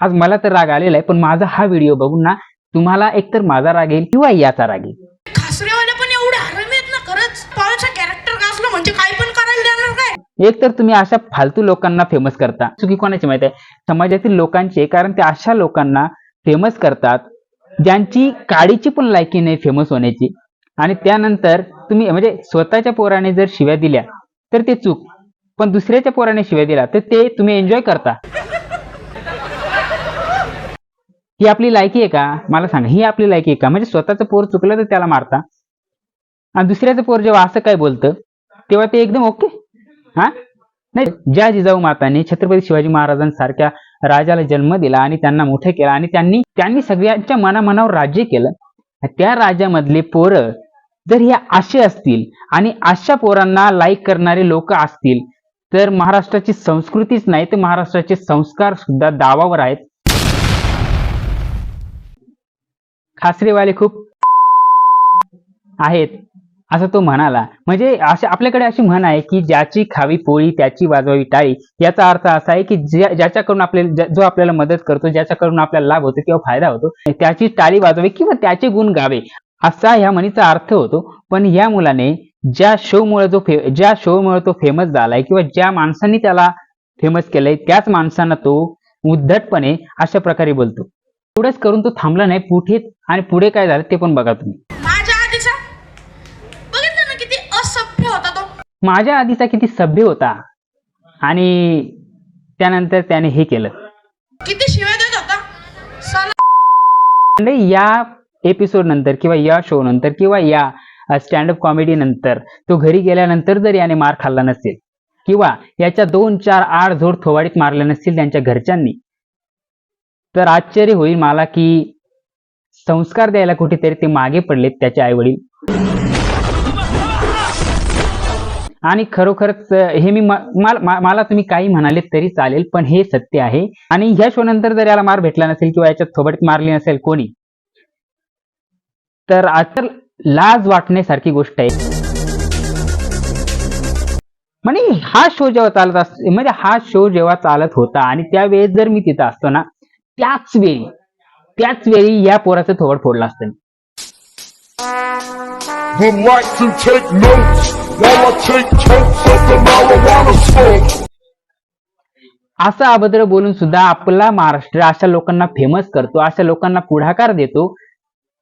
आज मला तर राग आलेला आहे पण माझा हा व्हिडिओ बघून ना तुम्हाला एकतर माझा राग येईल किंवा याचा राग येईल. म्हणजे एक तर तुम्ही अशा फालतू लोकांना फेमस करता. चुकी कोणाची माहिती आहे? समाजातील लोकांची. कारण ते अशा लोकांना फेमस करतात ज्यांची काडीची पण लायकी नाही फेमस होण्याची. आणि त्यानंतर तुम्ही म्हणजे स्वतःच्या पोराने जर शिव्या दिल्या तर ते चूक. पण दुसऱ्याच्या पोराने शिव्या दिल्या तर ते तुम्ही एन्जॉय करता. ही आपली लायकी आहे का? मला सांगा ही आपली लायकी आहे का? म्हणजे स्वतःचं पोर चुकलं तर त्याला मारता. आणि दुसऱ्याचं पोर जेव्हा असं काय बोलतं तेव्हा ते एकदम ओके. हा? नाही ज्या जिजाऊ माताने छत्रपती शिवाजी महाराजांसारख्या राजाला जन्म दिला आणि त्यांना मोठे केलं आणि त्यांनी त्यांनी सगळ्यांच्या मनामनावर राज्य केलं. त्या राजामधले पोरं जर हे असे असतील आणि अशा पोरांना लाईक करणारे लोक असतील तर महाराष्ट्राची संस्कृतीच नाही तर महाराष्ट्राचे संस्कार सुद्धा दावावर आहेत. खासरीवाले खूप आहेत असं तो म्हणाला. म्हणजे अशा आपल्याकडे अशी म्हण आहे की ज्याची खावी पोळी त्याची वाजवावी टाळी याचा अर्थ असा आहे की ज्या- ज्याच्याकडून आपल्याला जो आपल्याला मदत करतो ज्याच्याकडून आपल्याला लाभ होतो किंवा फायदा होतो त्याची टाळी वाजवावी किंवा त्याचे गुण गावे असा ह्या म्हणीचा अर्थ होतो. पण या मुलाने ज्या शो मुळे जो फे ज्या शो मुळे तो फेमस झालाय किंवा ज्या माणसांनी त्याला फेमस केलंय त्याच माणसांना तो उद्धटपणे अशा प्रकारे बोलतो. एवढंच करून तो थांबला नाही पुढे आणि पुढे काय झालं ते पण बघा तुम्ही. माझ्या आधीचा? बघितलं ना किती असभ्य होता तो. माझ्या आधीचा किती सभ्य होता. आणि त्यानंतर त्याने हे केलं. किती शिव्या देत होता. साला म्हणजे या एपिसोड नंतर किंवा या शो नंतर किंवा या स्टँडअप कॉमेडी नंतर तो घरी गेल्यानंतर जर याने मार खाल्ला नसेल किंवा याच्या दोन चार आठ झोड थोवाडीत मारल्या नसतील त्यांच्या घरच्यांनी तर आश्चर्य होईल मला की संस्कार द्यायला कुठेतरी ते मागे पडलेत त्याचे आई वडील आणि खरोखरच हे मी मला तुम्ही काही म्हणाले तरी चालेल पण हे सत्य आहे. आणि ह्या शो नंतर जर याला मार भेटला नसेल किंवा याच्यात थोबडीत मारली नसेल कोणी तर आजकाल लाज वाटण्यासारखी गोष्ट आहे. म्हणजे हा शो जेव्हा चालत असतो म्हणजे हा शो जेव्हा चालत होता आणि त्यावेळेस जर मी तिथं असतो ना त्याच वेळी त्याच वेळी या पोराचं थोबड फोडलं असतं. असं अभद्र बोलून सुद्धा आपला महाराष्ट्र अशा लोकांना फेमस करतो अशा लोकांना पुढाकार देतो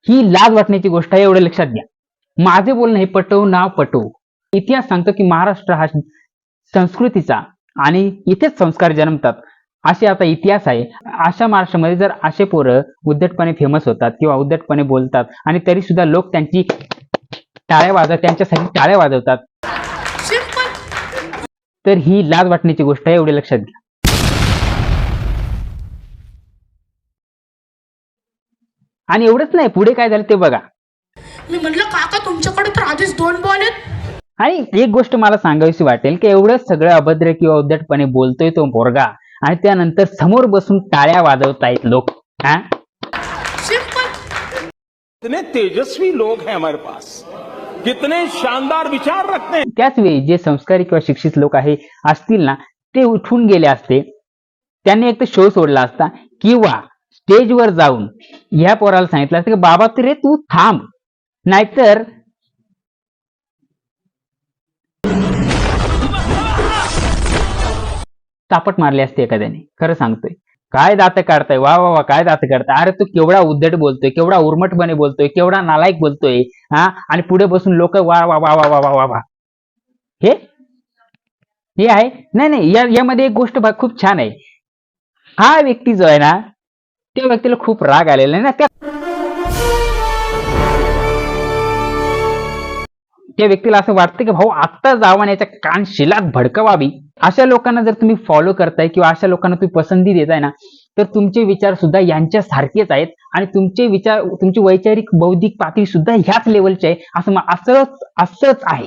ही लाज वाटण्याची गोष्ट आहे एवढं लक्षात घ्या. माझे बोलणं हे पटवू नाव पटवू इतिहास सांगतो की महाराष्ट्र हा संस्कृतीचा आणि इथेच संस्कार जन्मतात. असे आता इतिहास आहे. अशा महाराष्ट्रामध्ये जर असे पोरं उद्धटपणे फेमस होतात किंवा उद्धटपणे बोलतात आणि तरी सुद्धा लोक त्यांची टाळ्या वाजवतात त्यांच्यासाठी टाळ्या वाजवतात. तर ही लाज वाटण्याची गोष्ट आहे एवढे लक्षात घ्या. आणि एवढंच नाही पुढे काय झालं ते बघा. मी म्हणलं काका तुमच्याकडे तर आधीच दोन बॉल आहेत. आणि एक गोष्ट मला सांगावीशी वाटेल की एवढं सगळं अभद्र किंवा उद्धटपणे बोलतोय तो पोरगा आणि त्यानंतर समोर बसून टाळ्या वाजवतायत लोक. हा? कितने तेजस्वी लोग हैं हमारे पास. कितने शानदार विचार रखते हैं. त्याच वेळी जे संस्कारी किंवा शिक्षित लोक आहे असतील ना ते उठून गेले असते. त्यांनी एक तर शो सोडला असता किंवा स्टेजवर जाऊन ह्या पोराला सांगितलं असतं की बाबा तर रे तू थांब. नाहीतर चापट मारली असते एखाद्याने. खरं सांगतोय. काय दात काढताय? वा वा वा काय दात काढताय? अरे तू केवढा उद्धट बोलतोय केवढा उर्मटपणे बोलतोय केवढा नालायक बोलतोय हा? आणि पुढे बसून लोक वा वा वा वा वा वा वा वा. हे? हे आहे? नाही नाही या यामध्ये एक गोष्ट खूप छान आहे. हा व्यक्ती जो आहे ना त्या व्यक्तीला खूप राग आलेला आहे. ना त्या या व्यक्तीला असं वाटतं की भाऊ आत्ता जावं याच्या कान शिलात भडकवावी. अशा लोकांना जर तुम्ही फॉलो करताय किंवा अशा लोकांना तुम्ही पसंती देताय ना तर तुमचे विचार सुद्धा यांच्या सारखेच आहेत आणि तुमचे विचार तुमची वैचारिक बौद्धिक पातळी सुद्धा ह्याच लेवलची आहे असं असंच असंच आहे.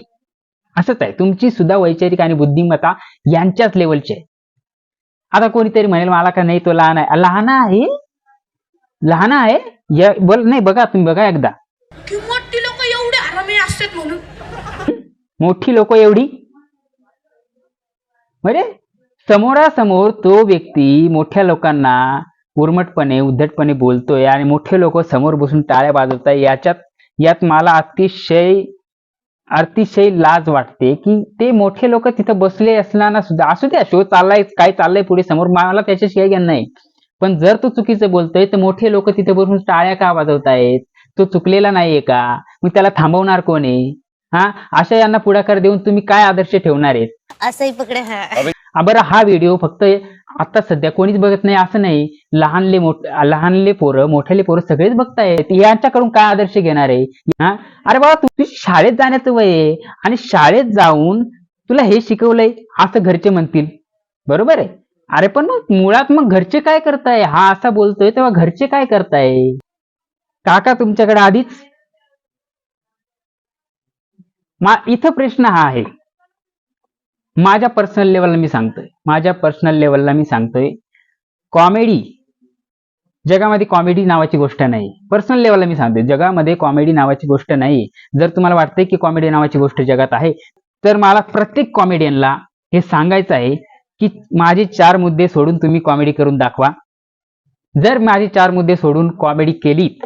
असंच आहे. तुमची सुद्धा वैचारिक आणि बुद्धिमत्ता यांच्याच लेवलची आहे. आता कोणीतरी म्हणेल मला का नाही तो लहान आहे. लहान आहे? लहान आहे? बोल नाही बघा तुम्ही बघा एकदा की मोठी लोक एवढे हरामी असतात म्हणून मोठी लोक एवढी? म्हणजे समोरासमोर तो व्यक्ती मोठ्या लोकांना उर्मटपणे उद्धटपणे बोलतोय आणि मोठे लोक समोर बसून टाळ्या वाजवताय. याच्यात यात मला अतिशय अतिशय लाज वाटते की ते मोठे लोक तिथं बसले असताना सुद्धा. असू द्या शो चाललाय काय चाललंय पुढे समोर मला त्याच्याशिवाय ज्ञान नाही. पण जर तो चुकीचं बोलतोय तर मोठे लोक तिथे बसून टाळ्या का वाजवतायत? तो चुकलेला नाहीये का? मग त्याला थांबवणार कोण आहे? हा? अशा यांना पुढाकार देऊन तुम्ही काय आदर्श ठेवणार आहेत? असंही पकडे हा. हा, बरं हा व्हिडिओ फक्त आता सध्या कोणीच बघत नाही असं नाही. लहानले मोठ लहानले पोरं मोठ्याले पोरं सगळेच बघतायत. यांच्याकडून काय आदर्श घेणार आहे? हा? अरे बाबा तू तू शाळेत जाण्याचं वय आहे आणि शाळेत जाऊन तुला हे शिकवलंय असं घरचे म्हणतील. बरोबर आहे? अरे पण मग मुळात मग घरचे काय करताय? हा असा बोलतोय तेव्हा घरचे काय करताय? काका तुमच्याकडे आधीच मा इथं प्रश्न हा आहे. माझ्या पर्सनल लेवलला मी सांगतोय. माझ्या पर्सनल लेवलला मी सांगतोय. कॉमेडी जगामध्ये कॉमेडी नावाची गोष्ट नाही. पर्सनल लेवलला मी सांगतोय. जगामध्ये कॉमेडी नावाची गोष्ट नाही. जर तुम्हाला वाटतंय की कॉमेडी नावाची गोष्ट जगात आहे तर मला प्रत्येक कॉमेडियनला हे सांगायचं आहे की माझे चार मुद्दे सोडून तुम्ही कॉमेडी करून दाखवा. जर माझे चार मुद्दे सोडून कॉमेडी केलीत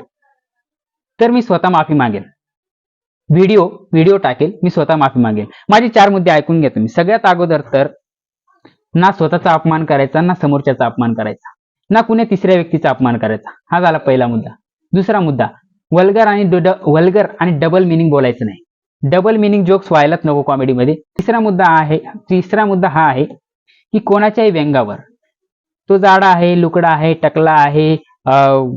तर मी स्वतः माफी मागेन. व्हिडिओ व्हिडिओ टाकेल मी स्वतः माफी मागेल. माझे चार मुद्दे ऐकून घ्या तुम्ही. सगळ्यात अगोदर तर ना स्वतःचा अपमान करायचा ना समोरच्याचा अपमान करायचा. ना कुण्या तिसऱ्या व्यक्तीचा अपमान करायचा. हा झाला पहिला मुद्दा. दुसरा मुद्दा वल्गर आणि वल्गर आणि डबल मिनिंग बोलायचं नाही. डबल मिनिंग जोक्स व्हायलाच नको कॉमेडीमध्ये तिसरा मुद्दा आहे तिसरा मुद्दा हा आहे की कोणाच्याही व्यंगावर. तो जाडा आहे लुकडा आहे टकला आहे अं,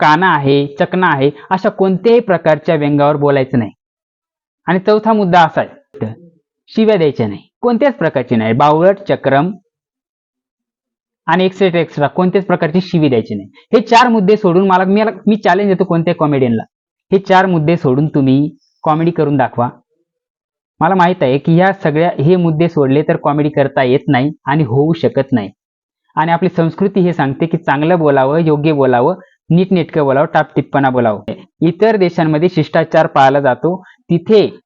काना आहे चकना आहे अशा कोणत्याही प्रकारच्या व्यंगावर बोलायचं नाही. आणि चौथा मुद्दा असा आहे शिव्या द्यायच्या नाही. कोणत्याच प्रकारची नाही. बावळट चक्रम आणि एक्सेट्रा एक्स्ट्रा कोणत्याच प्रकारची शिवी द्यायची नाही. हे चार मुद्दे सोडून मला मी मी चॅलेंज देतो कोणत्या कॉमेडियनला हे चार मुद्दे सोडून तुम्ही कॉमेडी करून दाखवा. मला माहीत आहे की ह्या सगळ्या हे मुद्दे सोडले तर कॉमेडी करता येत नाही आणि होऊ शकत नाही. आणि आपली संस्कृती हे सांगते की चांगलं बोलावं योग्य बोलावं नीटनेटकं बोलावं टापटिपणा बोलावं. इतर देशांमध्ये शिष्टाचार पाळला जातो. तिथे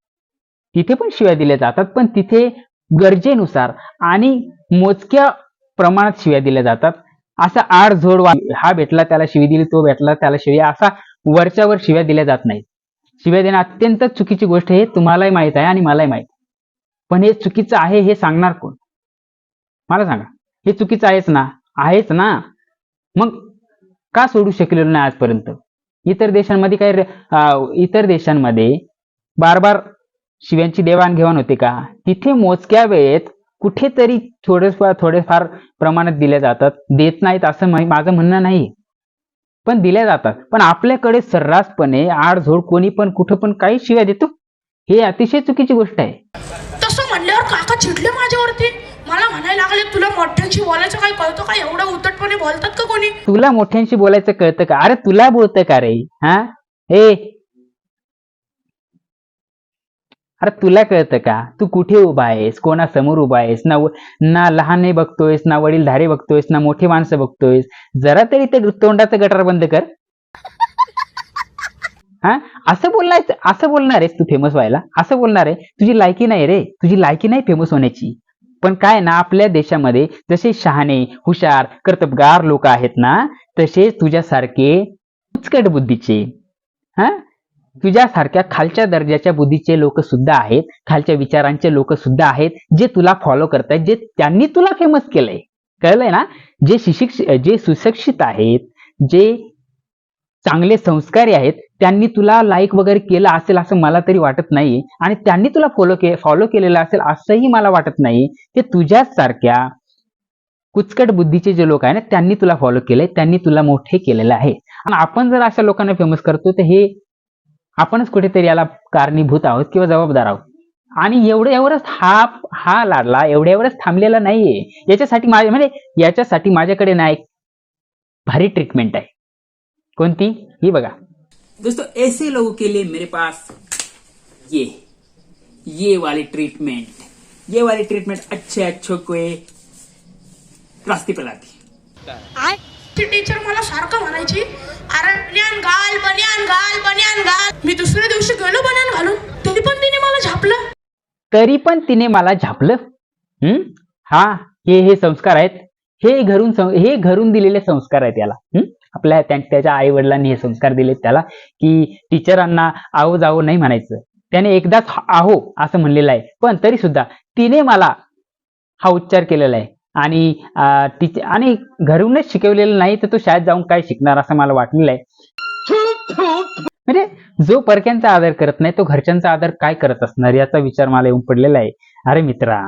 तिथे पण शिव्या दिल्या जातात पण तिथे गरजेनुसार आणि मोजक्या प्रमाणात शिव्या दिल्या जातात. असा आड झोड वा- हा भेटला त्याला शिवी दिली तो भेटला त्याला शिव्या असा वरच्यावर शिव्या दिल्या जात नाहीत. शिव्या देणं अत्यंत चुकीची गोष्ट हे तुम्हालाही माहीत आहे आणि मलाही माहीत पण हे चुकीचं आहे हे सांगणार कोण? मला सांगा. हे चुकीचं आहेच ना? आहेच ना? मग का सोडू शकलेलो नाही आजपर्यंत? इतर देशांमध्ये काय इतर देशांमध्ये बार बार शिव्यांची देवाणघेवाण होते का? तिथे मोजक्या वेळेत कुठेतरी थोडेफार थोडेफार प्रमाणात दिल्या जातात. देत नाहीत असं माझं म्हणणं नाही. पण दिल्या जातात. पण आपल्याकडे सर्रासपणे आडझोड कोणी पण कुठं पण काही शिव्या देतो. हे अतिशय चुकीची गोष्ट आहे. तसं म्हणल्यावर काका चिडले माझ्यावरती? म्हणायला लागले तुला मोठ्यांशी बोलायचं काय कळतं का? एवढं उद्धटपणे बोलतात का कोणी? तुला मोठ्यांशी बोलायचं कळतं का? अरे तुला बोलतं का रे? हा? ए! अरे तुला कळतं का? तू कुठे उभा आहेस? कोणासमोर उभा आहेस? ना ना लहाने बघतोयस ना वडीलधारे बघतोयस ना मोठी माणसं बघतोयस. जरा तरी ते तोंडाचं गटार बंद कर. हा? असं बोलणार असं बोलणार आहेस तू फेमस व्हायला? असं बोलणार आहे? तुझी लायकी नाही रे. तुझी लायकी नाही फेमस होण्याची. पण काय ना आपल्या देशामध्ये जसे शहाणे हुशार कर्तबगार लोक आहेत ना तसेच तुझ्यासारखे उचकट बुद्धीचे हा? तुझ्यासारख्या खालच्या दर्जाच्या बुद्धीचे लोक सुद्धा आहेत खालच्या विचारांचे लोक सुद्धा आहेत जे तुला फॉलो करतायत जे त्यांनी तुला फेमस केलंय. कळलंय ना? जे शिशिक्ष जे सुशिक्षित आहेत जे चांगले संस्कारी आहेत त्यांनी तुला लाईक वगैरे केलं असेल असं मला तरी वाटत नाही. आणि त्यांनी तुला फॉलो के फॉलो केलेलं असेल असंही मला वाटत नाही. ते तुझ्याच सारख्या कुचकट बुद्धीचे जे लोक आहे ना त्यांनी तुला फॉलो केलंय त्यांनी तुला मोठे केलेलं आहे. आणि आपण जर अशा लोकांना फेमस करतो तर हे आपणच कुठेतरी याला कारणीभूत आहोत किंवा जबाबदार आहोत. आणि एवढं एवढंच हा हा लाडला एवढ्या एवढंच थांबलेला नाहीये. याच्यासाठी माझ्या म्हणजे याच्यासाठी माझ्याकडे ना एक भारी ट्रीटमेंट आहे. कोणती? ही बघा. दोस्तों ऐसे लोगों के लिए मेरे पास ये ये वाली ट्रीटमेंट ये वाली ट्रीटमेंट अच्छे अच्छों को रास्ते पे लाती ती टीचर मला सारखं म्हणायची अरे बन्यान घाल बन्यान घाल बन्यान घाल. मी दुसऱ्या दिवशी गेलो बन्यान घालून तरी पण तिने मला झापलं. तरी पण तिने मला झापलं? हम्म हा हे हे संस्कार आहेत. हे घरून सं- हे घरून दिलेले संस्कार आहेत त्याला हं? आपल्या त्याच्या आई वडिलांनी हे संस्कार दिलेत त्याला की टीचरांना आहो जावो नाही म्हणायचं. त्याने एकदाच आहो असं म्हणलेलं आहे. पण तरी सुद्धा तिने मला हा उच्चार केलेला आहे. आणि टीचर आणि घरूनच शिकवलेलं नाही तर तो शाळेत जाऊन काय शिकणार असं मला वाटलेलं आहे. म्हणजे जो परक्यांचा आदर करत नाही तो घरच्यांचा आदर काय करत असणार याचा विचार मला येऊन पडलेला आहे. अरे मित्रा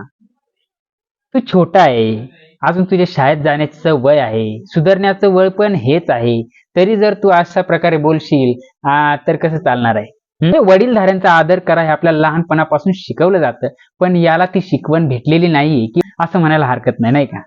तू छोटा आहे. अजून तुझ्या शाळेत जाण्याचं वय आहे. सुधारण्याचं वय पण हेच आहे. तरी जर तू अशा प्रकारे बोलशील तर कसं चालणार आहे? म्हणजे वडीलधाऱ्यांचा आदर करा हे आपल्याला लहानपणापासून शिकवलं जातं. पण याला ती शिकवण भेटलेली नाही की असं म्हणायला हरकत नाही नाही का?